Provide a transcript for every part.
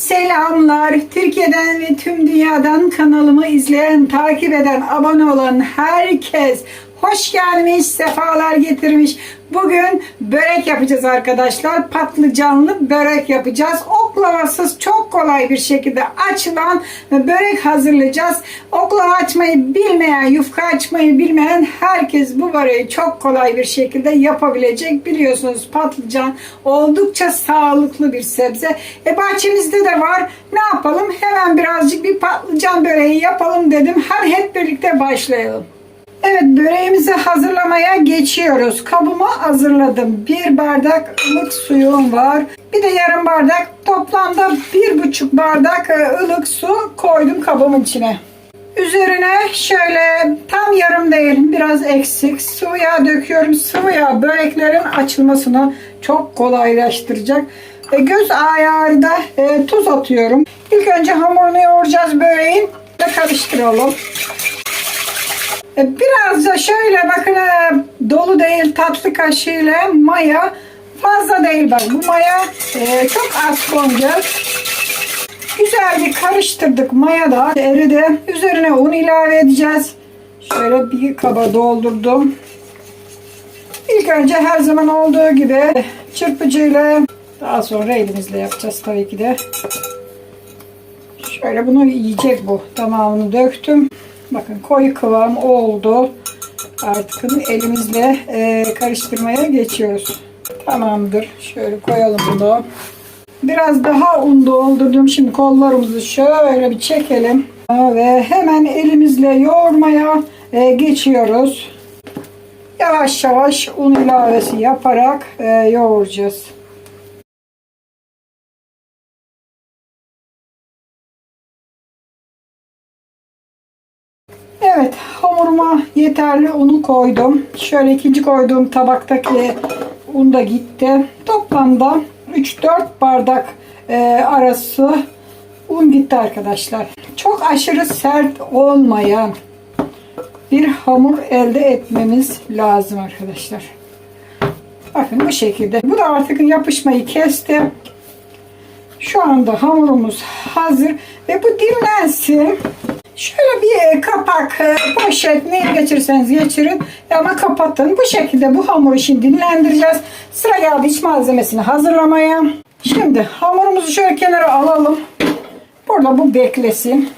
Selamlar. Türkiye'den ve tüm dünyadan kanalımı izleyen, takip eden, abone olan herkes hoş gelmiş, sefalar getirmiş. Bugün börek yapacağız arkadaşlar. Patlıcanlı börek yapacağız. Oklavasız çok kolay bir şekilde açılan börek hazırlayacağız. Oklava açmayı bilmeyen, yufka açmayı bilmeyen herkes bu böreği çok kolay bir şekilde yapabilecek. Biliyorsunuz patlıcan oldukça sağlıklı bir sebze. E bahçemizde de var. Ne yapalım? Hemen birazcık bir patlıcan böreği yapalım dedim. Hadi hep birlikte başlayalım. Evet böreğimizi hazırlamaya geçiyoruz. Kabıma hazırladım. Bir bardak ılık suyum var. Bir de yarım bardak toplamda bir buçuk bardak e, ılık su koydum kabımın içine. Üzerine şöyle tam yarım değil biraz eksik sıvı yağ döküyorum. Sıvı yağ böreklerin açılmasını çok kolaylaştıracak. Ve göz ayarı da e, tuz atıyorum. İlk önce hamurunu yoğuracağız böreğin ve karıştıralım. E, Biraz da şöyle bakın e, dolu değil tatlı kaşığıyla maya fazla değil bak bu maya e, çok az konacak. Güzel bir karıştırdık maya da eridi. Üzerine un ilave edeceğiz. Şöyle bir kaba doldurdum. İlk önce her zaman olduğu gibi çırpıcıyla daha sonra elimizle yapacağız tabii ki de. Şöyle bunu yiyecek bu. Tamamını döktüm. Bakın koyu kıvam oldu. Artık elimizle e, karıştırmaya geçiyoruz. Tamamdır. Şöyle koyalım bunu. Biraz daha un doldurdum. Şimdi kollarımızı şöyle bir çekelim. Ve hemen elimizle yoğurmaya e, geçiyoruz. Yavaş yavaş un ilavesi yaparak e, yoğuracağız. Yeterli unu koydum. Şöyle ikinci koyduğum tabaktaki un da gitti. Toplamda 3-4 bardak e, arası un gitti arkadaşlar. Çok aşırı sert olmayan bir hamur elde etmemiz lazım arkadaşlar. Bakın bu şekilde. Bu da artık yapışmayı kesti. Şu anda hamurumuz hazır ve bu dinlensin. Şöyle bir e, kapak, e, poşet neye geçirirseniz geçirin ama kapatın. Bu şekilde bu hamuru şimdi dinlendireceğiz. Sıra geldi iç malzemesini hazırlamaya. Şimdi hamurumuzu şöyle kenara alalım. Burada bu beklesin.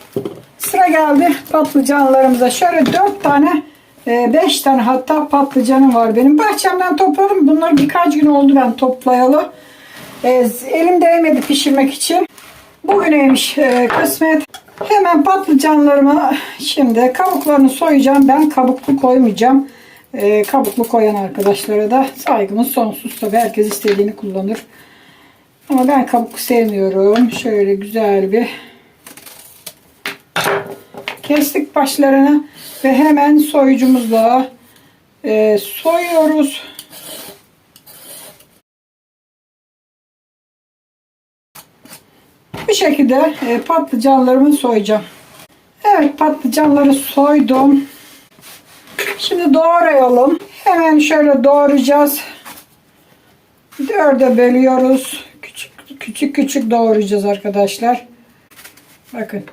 Sıra geldi patlıcanlarımıza. Şöyle 4 tane 5 tane hatta patlıcanım var benim. Bahçemden topladım. Bunlar birkaç gün oldu ben toplayalı. E, elim değmedi pişirmek için. Bugüneymiş e, kısmet. Hemen patlıcanlarımı şimdi kabuklarını soyacağım. Ben kabuklu koymayacağım. E, kabuklu koyan arkadaşlara da saygımız sonsuz. Tabii herkes istediğini kullanır. Ama ben kabuk sevmiyorum. Şöyle güzel bir kestik başlarını ve hemen soyucumuzla e, soyuyoruz. Bu şekilde e, patlıcanlarımı soyacağım. Evet patlıcanları soydum. Şimdi doğrayalım. Hemen şöyle doğrayacağız. Dörde bölüyoruz. Küçük küçük küçük doğrayacağız arkadaşlar. Bakın.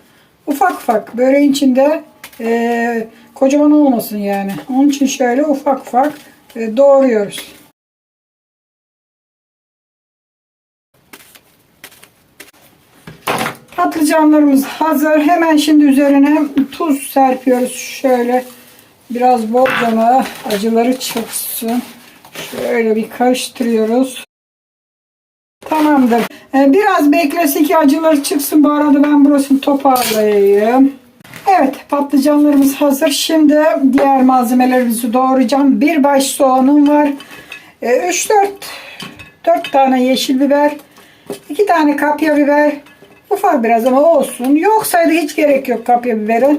Ufak ufak. Böreğin içinde e, kocaman olmasın yani. Onun için şöyle ufak ufak e, doğruyoruz. Patlıcanlarımız hazır. Hemen şimdi üzerine tuz serpiyoruz. Şöyle biraz bolcana acıları çıksın. Şöyle bir karıştırıyoruz. Tamamdır. Ee, Biraz beklesin ki acıları çıksın. Bu arada ben burasını toparlayayım. Evet patlıcanlarımız hazır. Şimdi diğer malzemelerimizi doğrayacağım. Bir baş soğanım var. 3-4 4 tane yeşil biber. 2 tane kapya biber. Ufak biraz ama olsun. Yoksaydı hiç gerek yok kapya bibere.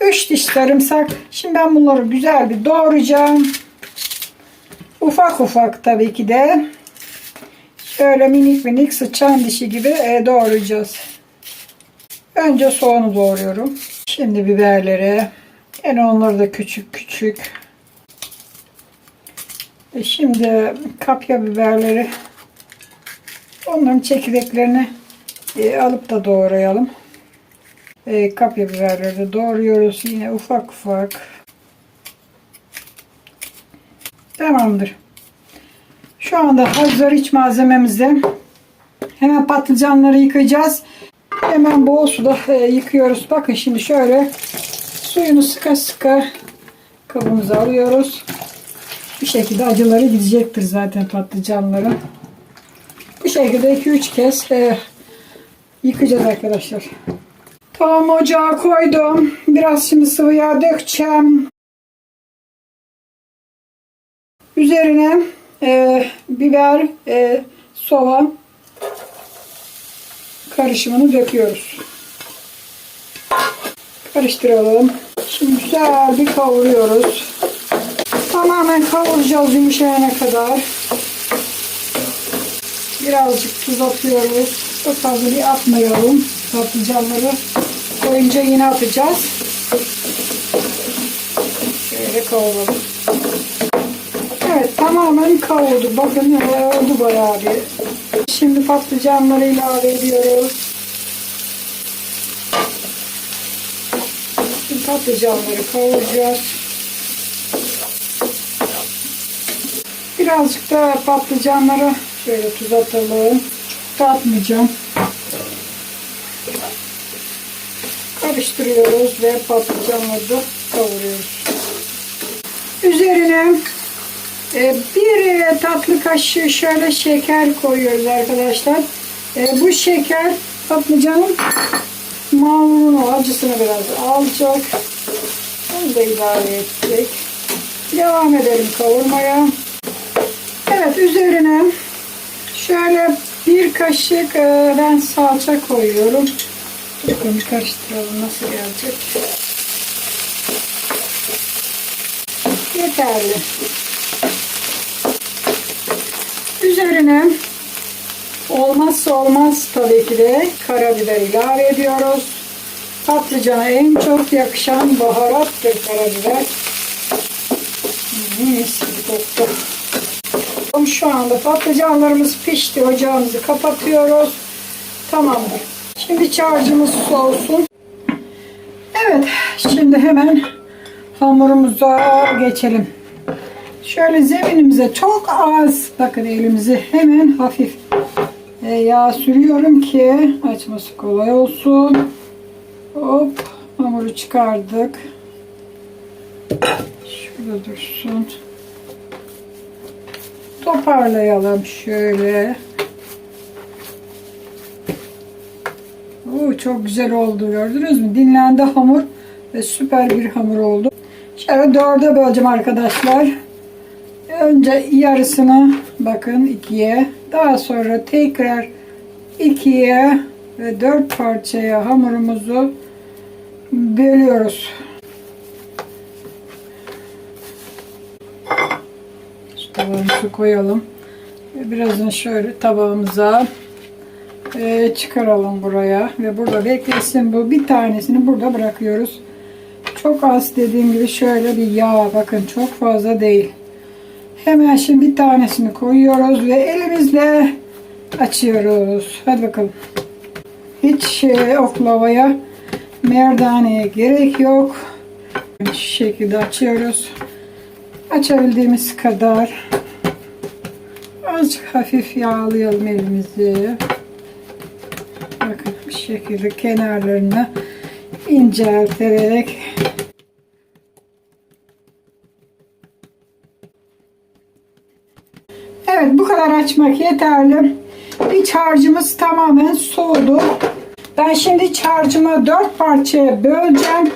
3 diş sarımsak. Şimdi ben bunları güzel bir doğrayacağım. Ufak ufak tabii ki de. Şöyle minik minik sıçan dişi gibi e, doğrayacağız. Önce soğanı doğruyorum. Şimdi biberleri. Yani onları da küçük küçük. Ve şimdi kapya biberleri. Onların çekirdeklerini e, alıp da doğrayalım. E, kapya biberleri doğruyoruz yine ufak ufak. Tamamdır. Şu anda hazır iç malzememizde. Hemen patlıcanları yıkayacağız. Hemen bol suda e, yıkıyoruz. Bakın şimdi şöyle suyunu sıka sıka kabımıza alıyoruz. Bir şekilde acıları gidecektir zaten patlıcanların. Bu şekilde 2-3 kez e, yıkayacağız arkadaşlar. Tamam ocağa koydum. Biraz şimdi sıvı yağ dökeceğim. Üzerine e, biber, e, soğan karışımını döküyoruz. Karıştıralım. Şimdi güzel bir kavuruyoruz. Tamamen kavuracağız yumuşayana kadar. Birazcık tuz atıyoruz. Çok fazla bir atmayalım. Patlıcanları koyunca yine atacağız. Şöyle kavuralım. Evet tamamen kavurdu. Bakın e, oldu bayağı bir. Şimdi patlıcanları ilave ediyoruz. Şimdi patlıcanları kavuracağız. Birazcık da patlıcanlara şöyle tuz atalım. Çok. Karıştırıyoruz ve patlıcanları kavuruyoruz. Üzerine e, bir e, tatlı kaşığı şöyle şeker koyuyoruz arkadaşlar. E, Bu şeker patlıcanın mamurunu, acısını biraz alacak. Onu da ilave ettik. Devam edelim kavurmaya. Evet üzerine şöyle bir kaşık e, ben salça koyuyorum. Bakın karıştıralım nasıl gelecek. Yeterli. Üzerine olmazsa olmaz tabii ki de karabiber ilave ediyoruz. Patlıcana en çok yakışan baharattır karabiber. Mis gibi koktu. Şu anda patlıcanlarımız pişti. Ocağımızı kapatıyoruz. Tamamdır. Şimdi harcımız soğusun. Evet. Şimdi hemen hamurumuza geçelim. Şöyle zeminimize çok az bakın elimizi hemen hafif e, yağ sürüyorum ki açması kolay olsun. Hop hamuru çıkardık. Şurada dursun. Toparlayalım şöyle. Oo, çok güzel oldu gördünüz mü? Dinlendi hamur ve süper bir hamur oldu. Şöyle dörde böleceğim arkadaşlar. Önce yarısını bakın ikiye. Daha sonra tekrar ikiye ve dört parçaya hamurumuzu bölüyoruz. Tabağımızı koyalım. Birazını şöyle tabağımıza e, çıkaralım buraya ve burada beklesin bu. Bir tanesini burada bırakıyoruz. Çok az dediğim gibi şöyle bir yağ bakın çok fazla değil. Hemen şimdi bir tanesini koyuyoruz ve elimizle açıyoruz. Hadi bakalım. Hiç e, oklavaya merdaneye gerek yok. Şu şekilde açıyoruz. Açabildiğimiz kadar azıcık hafif yağlayalım elimizi. Bakın bu şekilde kenarlarını incelterek Evet bu kadar açmak yeterli. İç harcımız tamamen soğudu. Ben şimdi iç harcımı dört parçaya böleceğim.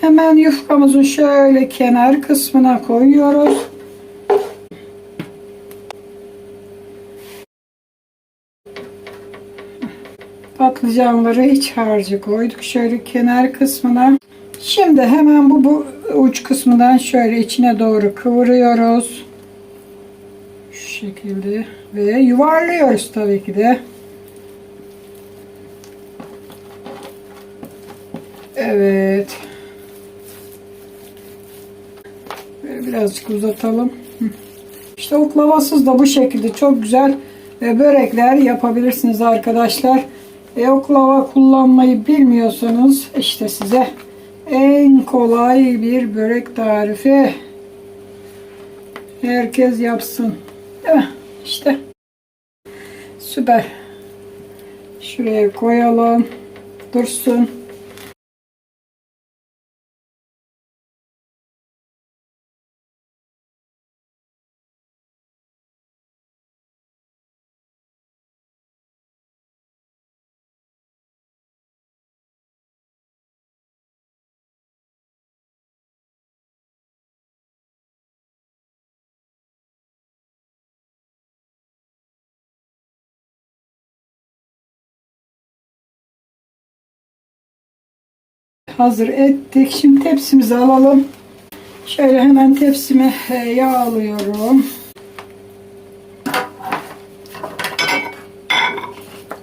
Hemen yufkamızın şöyle kenar kısmına koyuyoruz. Patlıcanları iç harcı koyduk. Şöyle kenar kısmına. Şimdi hemen bu, bu uç kısmından şöyle içine doğru kıvırıyoruz. Şu şekilde ve yuvarlıyoruz tabii ki de. Evet. Böyle birazcık uzatalım. İşte oklavasız da bu şekilde çok güzel ve börekler yapabilirsiniz arkadaşlar. E, kullanmayı bilmiyorsanız işte size en kolay bir börek tarifi. Herkes yapsın. Değil mi? İşte. Süper. Şuraya koyalım. Dursun. Hazır ettik. Şimdi tepsimizi alalım. Şöyle hemen tepsimi e, yağlıyorum.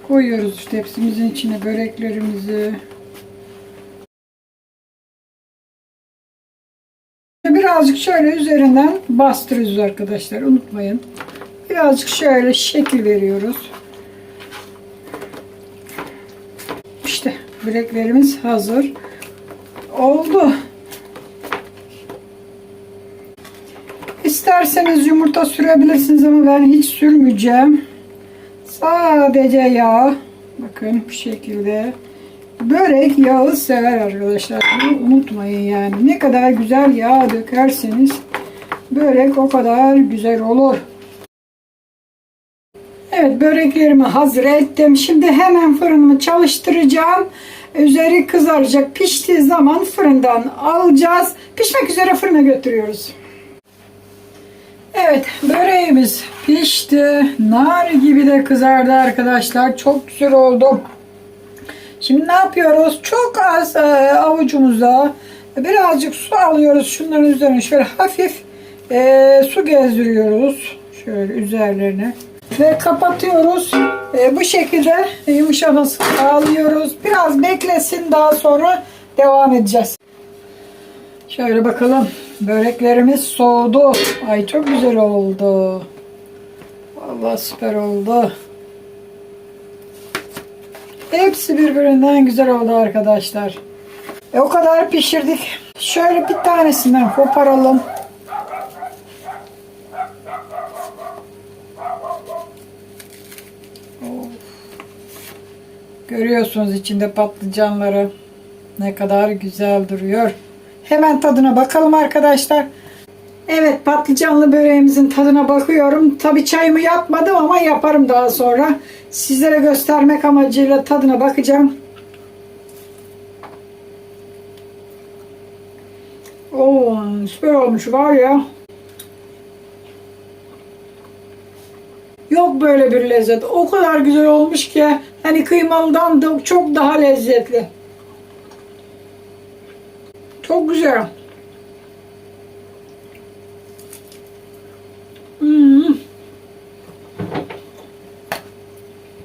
Koyuyoruz tepsimizin içine böreklerimizi. Birazcık şöyle üzerinden bastırıyoruz arkadaşlar. Unutmayın. Birazcık şöyle şekil veriyoruz. İşte böreklerimiz hazır oldu. İsterseniz yumurta sürebilirsiniz ama ben hiç sürmeyeceğim. Sadece yağ. Bakın bu şekilde. Börek yağı sever arkadaşlar. Bunu unutmayın yani. Ne kadar güzel yağ dökerseniz börek o kadar güzel olur. Evet böreklerimi hazır ettim. Şimdi hemen fırınımı çalıştıracağım. Üzeri kızaracak. Piştiği zaman fırından alacağız. Pişmek üzere fırına götürüyoruz. Evet böreğimiz pişti. Nar gibi de kızardı arkadaşlar. Çok güzel oldu. Şimdi ne yapıyoruz? Çok az e, avucumuza birazcık su alıyoruz. Şunların üzerine şöyle hafif e, su gezdiriyoruz. Şöyle üzerlerine. Ve kapatıyoruz. E, bu şekilde yumuşamasını sağlıyoruz. Biraz beklesin daha sonra devam edeceğiz. Şöyle bakalım. Böreklerimiz soğudu. Ay çok güzel oldu. Vallahi süper oldu. Hepsi birbirinden güzel oldu arkadaşlar. E, o kadar pişirdik. Şöyle bir tanesinden koparalım. Görüyorsunuz içinde patlıcanları. Ne kadar güzel duruyor. Hemen tadına bakalım arkadaşlar. Evet patlıcanlı böreğimizin tadına bakıyorum. Tabi çayımı yapmadım ama yaparım daha sonra. Sizlere göstermek amacıyla tadına bakacağım. Oo, süper olmuş var ya. Yok böyle bir lezzet. O kadar güzel olmuş ki hani kıymalıdan da çok daha lezzetli. Çok güzel. Hmm.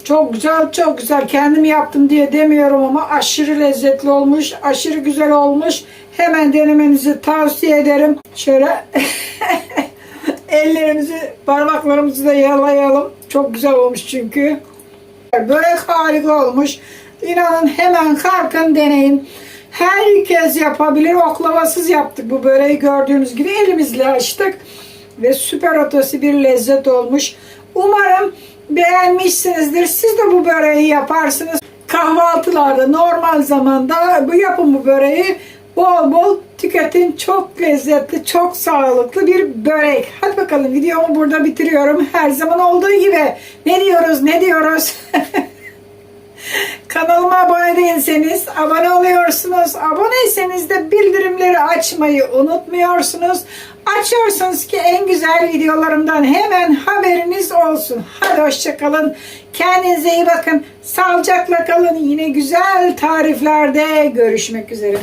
Çok güzel, çok güzel. Kendim yaptım diye demiyorum ama aşırı lezzetli olmuş, aşırı güzel olmuş. Hemen denemenizi tavsiye ederim. Şöyle ellerimizi, parmaklarımızı da yalayalım. Çok güzel olmuş çünkü. Börek harika olmuş. İnanın hemen kalkın deneyin. Herkes yapabilir. Oklavasız yaptık bu böreği gördüğünüz gibi elimizle açtık. Ve süper ötesi bir lezzet olmuş. Umarım beğenmişsinizdir. Siz de bu böreği yaparsınız. Kahvaltılarda normal zamanda bu yapın bu böreği. Bol bol tüketin. Çok lezzetli, çok sağlıklı bir börek. Hadi bakalım videomu burada bitiriyorum. Her zaman olduğu gibi. Ne diyoruz, ne diyoruz? Kanalıma abone değilseniz abone oluyorsunuz. Aboneyseniz de bildirimleri açmayı unutmuyorsunuz. Açıyorsunuz ki en güzel videolarımdan hemen haberiniz olsun. Hadi hoşçakalın. Kendinize iyi bakın. Sağlıcakla kalın. Yine güzel tariflerde görüşmek üzere.